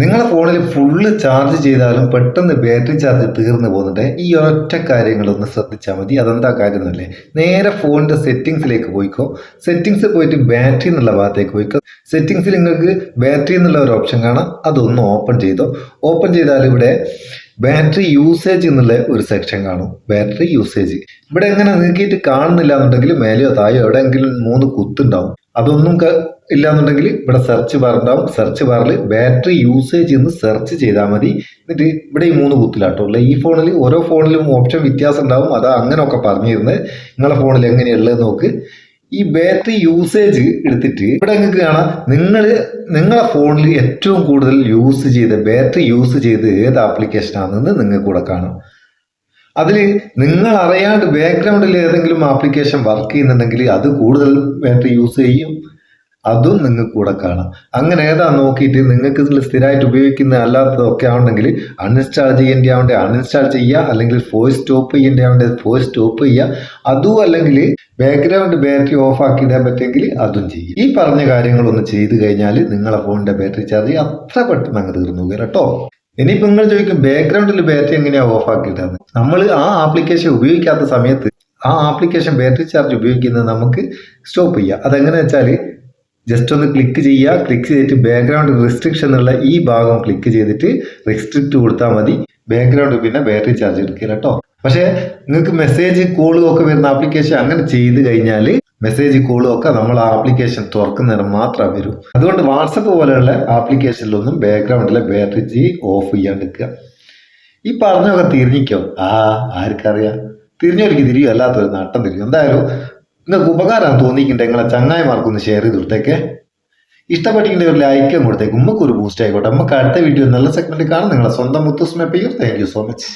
നിങ്ങളെ ഫോണിൽ full charge ചെയ്താലും പെട്ടെന്ന് ബാറ്ററി ചാർജ് തീർന്നു പോകുന്നുണ്ട്. ഈ ഒരൊറ്റ കാര്യങ്ങളൊന്ന് ശ്രദ്ധിച്ചാൽ മതി. അതെന്താ കാര്യം എന്നല്ലേ നേരെ ഫോണിന്റെ സെറ്റിങ്സിലേക്ക് പോയിക്കോ. സെറ്റിങ്സ് പോയിട്ട് ബാറ്ററി എന്നുള്ള ഭാഗത്തേക്ക് പോയിക്കോ. സെറ്റിങ്സിൽ നിങ്ങൾക്ക് ബാറ്ററി എന്നുള്ള ഒരു ഓപ്ഷൻ കാണാം. അതൊന്ന് ഓപ്പൺ ചെയ്തോ. ഓപ്പൺ ചെയ്താൽ ഇവിടെ ബാറ്ററി യൂസേജ് എന്നുള്ള ഒരു സെക്ഷൻ കാണും. ബാറ്ററി യൂസേജ് ഇവിടെ എങ്ങനെ നീക്കിയിട്ട് കാണുന്നില്ല എന്നുണ്ടെങ്കിൽ മേലെയോ താഴെയോ എവിടെയെങ്കിലും മൂന്ന് കുത്തുണ്ടാവും. അതൊന്നും ഇല്ല എന്നുണ്ടെങ്കിൽ ഇവിടെ സെർച്ച് ബാർ ഉണ്ടാവും. സെർച്ച് ബാറിൽ ബാറ്ററി യൂസേജ് എന്ന് സെർച്ച് ചെയ്താൽ മതി. എന്നിട്ട് ഇവിടെ ഈ മൂന്ന് കുത്തിലാട്ടോ. അല്ലെങ്കിൽ ഈ ഫോണിൽ ഓരോ ഫോണിലും ഓപ്ഷൻ വ്യത്യാസം ഉണ്ടാവും. അതാ അങ്ങനെയൊക്കെ പറഞ്ഞിരുന്നത്. നിങ്ങളെ ഫോണിൽ എങ്ങനെയുള്ളത് നോക്ക്. ഈ ബാറ്ററി യൂസേജ് എടുത്തിട്ട് ഇവിടെ നിങ്ങൾക്ക് കാണാം. നിങ്ങൾ നിങ്ങളുടെ ഫോണിൽ ഏറ്റവും കൂടുതൽ യൂസ് ചെയ്ത ബാറ്ററി യൂസ് ചെയ്ത് ഏത് ആപ്ലിക്കേഷനാണെന്ന് നിങ്ങൾക്ക് കൂടെ കാണാം. അതിൽ നിങ്ങൾ അറിയാണ്ട് ബാക്ക്ഗ്രൗണ്ടിൽ ഏതെങ്കിലും ആപ്ലിക്കേഷൻ വർക്ക് ചെയ്യുന്നുണ്ടെങ്കിൽ അത് കൂടുതൽ ബാറ്ററി യൂസ് ചെയ്യും. അതും നിങ്ങൾക്ക് കൂടെ കാണാം. അങ്ങനെ ഏതാ നോക്കിയിട്ട് നിങ്ങൾക്ക് ഇതിൽ സ്ഥിരമായിട്ട് ഉപയോഗിക്കുന്ന അല്ലാത്തതൊക്കെ ആവണമെങ്കിൽ അൺഇൻസ്റ്റാൾ ചെയ്യേണ്ടി ആവണ്ടേ അൺഇൻസ്റ്റാൾ ചെയ്യുക അല്ലെങ്കിൽ ഫോഴ്സ് സ്റ്റോപ്പ് ചെയ്യേണ്ടി ആവണ്ടേ ഫോഴ്സ് സ്റ്റോപ്പ് ചെയ്യുക. അതും അല്ലെങ്കിൽ ബാക്ക്ഗ്രൗണ്ട് ബാറ്ററി ഓഫ് ആക്കിയിടാൻ പറ്റുമെങ്കിൽ അതും ചെയ്യും ഈ പറഞ്ഞ കാര്യങ്ങളൊന്ന് ചെയ്തു കഴിഞ്ഞാൽ നിങ്ങളെ ഫോണിന്റെ ബാറ്ററി ചാർജ് അത്ര പെട്ടെന്ന് അങ്ങ് തീർന്നു കേട്ടോ. ഇനിയിപ്പോൾ നിങ്ങൾ ചോദിക്കും ബാക്ക്ഗ്രൗണ്ടിൽ ബാറ്ററി എങ്ങനെയാണ് ഓഫ് ആക്കിയിട്ടാണ് നമ്മൾ ആ ആപ്ലിക്കേഷൻ ഉപയോഗിക്കാത്ത സമയത്ത് ആ ആപ്ലിക്കേഷൻ ബാറ്ററി ചാർജ് ഉപയോഗിക്കുന്നത് നമുക്ക് സ്റ്റോപ്പ് ചെയ്യാം. അതെങ്ങനെ വെച്ചാൽ ജസ്റ്റ് ഒന്ന് ക്ലിക്ക് ചെയ്യുക. ക്ലിക്ക് ചെയ്തിട്ട് ബാക്ക്ഗ്രൗണ്ട് റിസ്ട്രിക്ഷൻ എന്നുള്ള ഈ ഭാഗം ക്ലിക്ക് ചെയ്തിട്ട് റെസ്ട്രിക്റ്റ് കൊടുത്താൽ മതി. ബാക്ക്ഗ്രൗണ്ട് പിന്നെ ബാറ്ററി ചാർജ് എടുക്കില്ല കേട്ടോ. പക്ഷേ നിങ്ങൾക്ക് മെസ്സേജ് കോളും ഒക്കെ വരുന്ന ആപ്ലിക്കേഷൻ അങ്ങനെ ചെയ്ത് കഴിഞ്ഞാൽ മെസ്സേജ് കോളും ഒക്കെ നമ്മൾ ആ ആപ്ലിക്കേഷൻ തുറക്കുന്നതിന് മാത്രം വരൂ. അതുകൊണ്ട് വാട്സപ്പ് പോലെയുള്ള ആപ്ലിക്കേഷനിലൊന്നും ബാക്ക്ഗ്രൗണ്ടിലെ ബാറ്ററി ഓഫ് ചെയ്യാണ്ടിരിക്കുക ഈ പറഞ്ഞൊക്കെ തിരിഞ്ഞിക്കോ ആ ആർക്കറിയാം. തിരിഞ്ഞൊരിക്കും തിരിയും അല്ലാത്തൊരു നട്ടം തിരിയും. എന്തായാലും നിങ്ങൾക്ക് ഉപകാരം തോന്നിക്കണ്ടേ നിങ്ങളെ ചങ്ങായിമാർക്കൊന്ന് ഷെയർ ചെയ്ത് കൊടുത്തേക്കെ. ഇഷ്ടപ്പെട്ടിട്ടുണ്ടെങ്കിൽ ഒരു ലൈക്കും കൊടുത്തേക്ക്. ഉമ്മക്ക് ഒരു ബൂസ്റ്റ് ആയിക്കോട്ടെ. നമുക്ക് അടുത്ത വീഡിയോ നല്ല സെഗ്മെന്റ് കാണാം. നിങ്ങളെ സ്വന്തം മുത്തുസ്മ പെയ്യൂർ താങ്ക് യു സോ മച്ച്